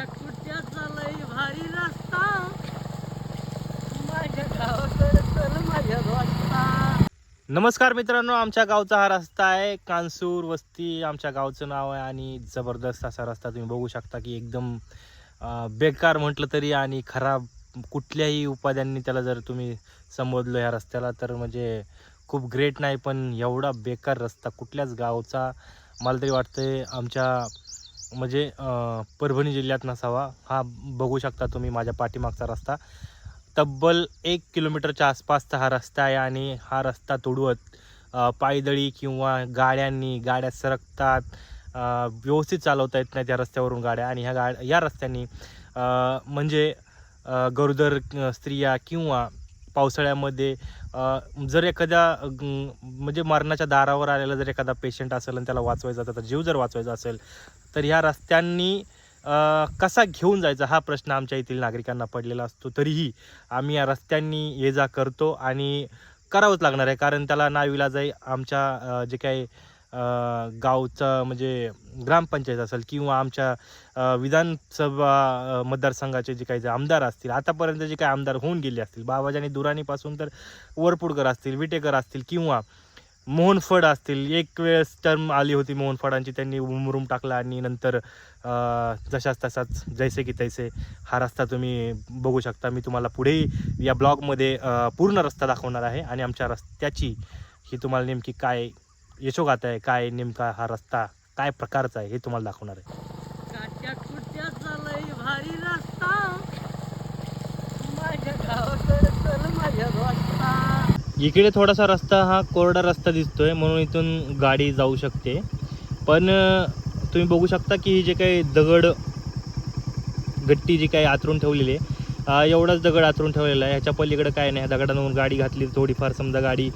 भारी रस्ता? माझ्या गावाकडे माझ्या रस्ता. नमस्कार मित्रांनो आमच्या गावचा हा रस्ता आहे. कानसूर वस्ती आमच्या गावचं नाव आहे आणि जबरदस्त असा रस्ता तुम्ही बघू शकता की एकदम अं, बेकार म्हटलं तरी आणि खराब कुठल्याही उपाध्यांनी त्याला जर तुम्ही संबोधलं ह्या रस्त्याला तर म्हणजे खूप ग्रेट नाही पण एवढा बेकार रस्ता कुठल्याच गावचा मला तरी वाटतंय आमच्या म्हणजे परभणी जिल्ह्यात नसावा हा बघू शकता तुम्ही माझ्या पाठीमागचा रस्ता. तब्बल एक किलोमीटरच्या आसपासचा हा रस्ता आहे आणि हा रस्ता तुडवत पायदळी किंवा गाड्यांनी गाड्या सरकतात व्यवस्थित चालवता येत नाही त्या रस्त्यावरून गाड्या आणि ह्या गाड्या या रस्त्यांनी म्हणजे गरोदर स्त्रिया किंवा पावसाळ्यामध्ये जर एखाद्या म्हणजे मरणाच्या दारावर आलेला जर एखादा पेशंट असेल आणि त्याला वाचवायचा त्याचा जीव जर वाचवायचा असेल तर ह्या रस्त्यांनी कसा घेऊन जायचा हा प्रश्न आमच्या येथील नागरिकांना पडलेला असतो. तरीही आम्ही या रस्त्यांनी ये जा करतो आणि करावंच लागणार आहे. कारण त्याला नाविला जाई आमच्या जे काही गावचं म्हणजे ग्रामपंचायत असेल किंवा आमच्या विधानसभा मतदारसंघाचे जे काही जे आमदार असतील आतापर्यंत जे काही आमदार होऊन गेले असतील बाबाजानी दुराणीपासून तर वरपुडकर असतील विटेकर असतील किंवा मोहन फड असतील एक वेळेस टर्म आली होती मोहन फडांची त्यांनी उमरूम टाकला आणि नंतर जशाच तसाच जैसे की तैसे हा रस्ता तुम्ही बघू शकता. मी तुम्हाला पुढेही या ब्लॉगमध्ये पूर्ण रस्ता दाखवणार आहे आणि आमच्या रस्त्याची ही तुम्हाला नेमकी काय यशोगात आहे काय नेमका हा रस्ता काय प्रकारचा आहे हे तुम्हाला दाखवणार आहे. भारी रस्ता. इकडे थोडासा रस्ता हा कोरडा रस्ता दिसतोय म्हणून इथून गाडी जाऊ शकते. पण तुम्ही बघू शकता की ही जे काही दगड गट्टी जी काही आतरून ठेवलेली आहे एवढाच दगड आतरून ठेवलेला आहे. ह्याच्या पलीकडे काय नाही. दगडांवरून गाडी घातली थोडीफार समजा गाडी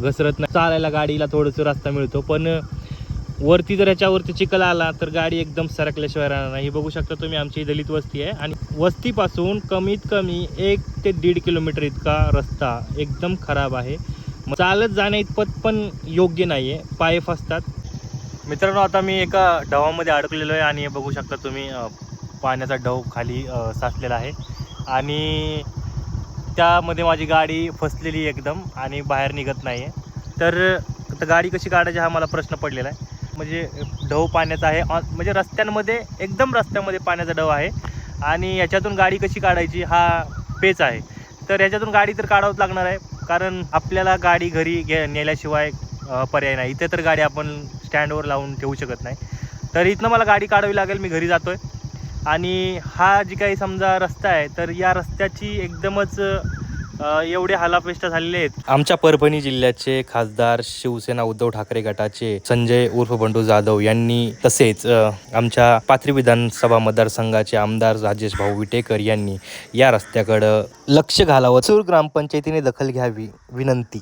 घसरत नाही. चालायला गाडीला थोडंसं रस्ता मिळतो. पण वरती जर ह्याच्यावरती चिखल आला तर गाडी एकदम सरकल्याशिवाय राहणार नाही. हे बघू शकता तुम्ही आमची दलित वस्ती आहे. आणि वस्तीपासून कमीत कमी एक ते दीड किलोमीटर इतका रस्ता एकदम खराब आहे. चालत जाण्या इतपत पण योग्य नाही आहे पाय फसतात. मित्रांनो आता मी एका ढवामध्ये अडकलेलो आहे आणि हे बघू शकता तुम्ही पाण्याचा ढव खाली साचलेला आहे. आणि त्यामध्ये माझी गाडी फसलेली एकदम आणि बाहेर निघत नाही आहे तर आता गाडी कशी काढायची हा मला प्रश्न पडलेला आहे. म्हणजे ढव पाण्याचा आहे. ऑन म्हणजे रस्त्यांमध्ये एकदम रस्त्यामध्ये पाण्याचा ढव आहे. आणि याच्यातून गाडी कशी काढायची हा पेच आहे. तर याच्यातून गाडी तर काढावंच लागणार आहे. कारण आपल्याला गाडी घरी घे नेल्याशिवाय पर्याय नाही. इथे तर गाडी आपण स्टँडवर लावून ठेवू शकत नाही. तर इथनं मला गाडी काढावी लागेल. मी घरी जातो आहे आणि हा जी काही समजा रस्ता आहे तर या रस्त्याची एकदमच एवढे हालापेष्ट झालेले आहेत. आमच्या परभणी जिल्ह्याचे खासदार शिवसेना उद्धव ठाकरे गटाचे संजय उर्फ बंडू जाधव यांनी तसेच आमच्या पाथरी विधानसभा मतदारसंघाचे आमदार राजेश भाऊ विटेकर यांनी या रस्त्याकडं लक्ष घालावं. चूर ग्रामपंचायतीने दखल घ्यावी विनंती.